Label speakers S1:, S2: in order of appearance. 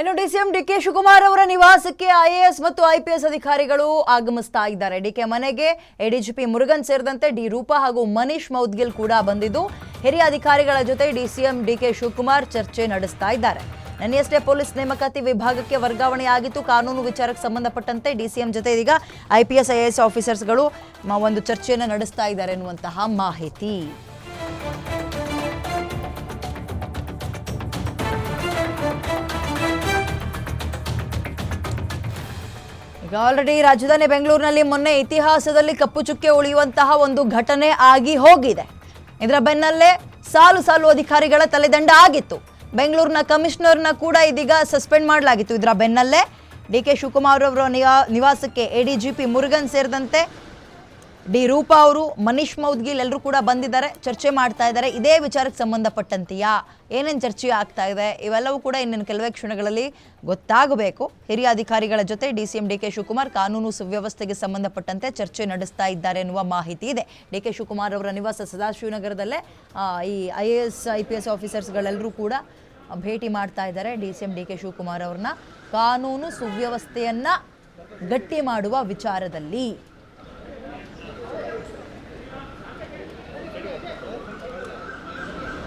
S1: ಇನ್ನು DCM DK Shivakumar ಅವರ ನಿವಾಸಕ್ಕೆ ಐಎಎಸ್ ಮತ್ತು ಐಪಿಎಸ್ ಅಧಿಕಾರಿಗಳು ಆಗಮಿಸ್ತಾ ಇದ್ದಾರೆ. ಡಿಕೆ ಮನೆಗೆ ಎಡಿಜಿಪಿ ಮುರುಗನ್ ಸೇರಿದಂತೆ ಡಿ ರೂಪಾ ಹಾಗೂ ಮನೀಶ್ ಮೌದ್ಗಿಲ್ ಕೂಡ ಬಂದಿದ್ದು, ಹಿರಿಯ ಅಧಿಕಾರಿಗಳ ಜೊತೆ ಡಿಸಿಎಂ ಡಿಕೆ ಶಿವಕುಮಾರ್ ಚರ್ಚೆ ನಡೆಸ್ತಾ ಇದ್ದಾರೆ. ನಿನ್ನೆಯಷ್ಟೇ ಪೊಲೀಸ್ ನೇಮಕಾತಿ ವಿಭಾಗಕ್ಕೆ ವರ್ಗಾವಣೆ ಆಗಿತ್ತು ಕಾನೂನು ವಿಚಾರಕ್ಕೆ ಸಂಬಂಧಪಟ್ಟಂತೆ ಡಿಸಿಎಂ ಜೊತೆ ಇದೀಗ ಐಪಿಎಸ್ ಐಎಎಸ್ ಆಫೀಸರ್ಸ್ಗಳು ಒಂದು ಚರ್ಚೆಯನ್ನು ನಡೆಸ್ತಾ ಇದ್ದಾರೆ ಎನ್ನುವಂತಹ ಮಾಹಿತಿ. ಈಗ ಆಲ್ರೆಡಿ ರಾಜಧಾನಿ ಬೆಂಗಳೂರಿನಲ್ಲಿ ಮೊನ್ನೆ ಇತಿಹಾಸದಲ್ಲಿ ಕಪ್ಪು ಚುಕ್ಕೆ ಉಳಿಯುವಂತಹ ಒಂದು ಘಟನೆ ಆಗಿ ಹೋಗಿದೆ. ಇದರ ಬೆನ್ನಲ್ಲೇ ಸಾಲು ಸಾಲು ಅಧಿಕಾರಿಗಳ ತಲೆದಂಡ ಆಗಿತ್ತು. ಬೆಂಗಳೂರಿನ ಕಮಿಷನರ್ನ ಕೂಡ ಇದೀಗ ಸಸ್ಪೆಂಡ್ ಮಾಡಲಾಗಿತ್ತು. ಇದರ ಬೆನ್ನಲ್ಲೇ ಡಿ ಕೆ ಶಿವಕುಮಾರ್ ಅವರ ನಿವಾ- ನಿವಾಸಕ್ಕೆ ಎಡಿಜಿಪಿ ಮುರುಗನ್ ಸೇರಿದಂತೆ ಡಿ ರೂಪಾ ಅವರು, ಮನೀಶ್ ಮೌದ್ಗಿಲ್ ಎಲ್ಲರೂ ಕೂಡ ಬಂದಿದ್ದಾರೆ, ಚರ್ಚೆ ಮಾಡ್ತಾ ಇದ್ದಾರೆ. ಇದೇ ವಿಚಾರಕ್ಕೆ ಸಂಬಂಧಪಟ್ಟಂತೆಯಾ? ಏನೇನು ಚರ್ಚೆ ಆಗ್ತಾ ಇದೆ? ಇವೆಲ್ಲವೂ ಕೂಡ ಇನ್ನೇನು ಕೆಲವೇ ಕ್ಷಣಗಳಲ್ಲಿ ಗೊತ್ತಾಗಬೇಕು. ಹಿರಿಯ ಅಧಿಕಾರಿಗಳ ಜೊತೆ D C M D K Shivakumar ಕಾನೂನು ಸುವ್ಯವಸ್ಥೆಗೆ ಸಂಬಂಧಪಟ್ಟಂತೆ ಚರ್ಚೆ ನಡೆಸ್ತಾ ಇದ್ದಾರೆ ಎನ್ನುವ ಮಾಹಿತಿ ಇದೆ. ಡಿ ಕೆ ಶಿವಕುಮಾರ್ ಅವರ ನಿವಾಸ ಸದಾಶಿವನಗರದಲ್ಲೇ ಈ I A S, I P S ಆಫೀಸರ್ಸ್ಗಳೆಲ್ಲರೂ ಕೂಡ ಭೇಟಿ ಮಾಡ್ತಾ ಇದ್ದಾರೆ D C M D K Shivakumar ಅವ್ರನ್ನ. ಕಾನೂನು ಸುವ್ಯವಸ್ಥೆಯನ್ನ ಗಟ್ಟಿ ಮಾಡುವ ವಿಚಾರದಲ್ಲಿ.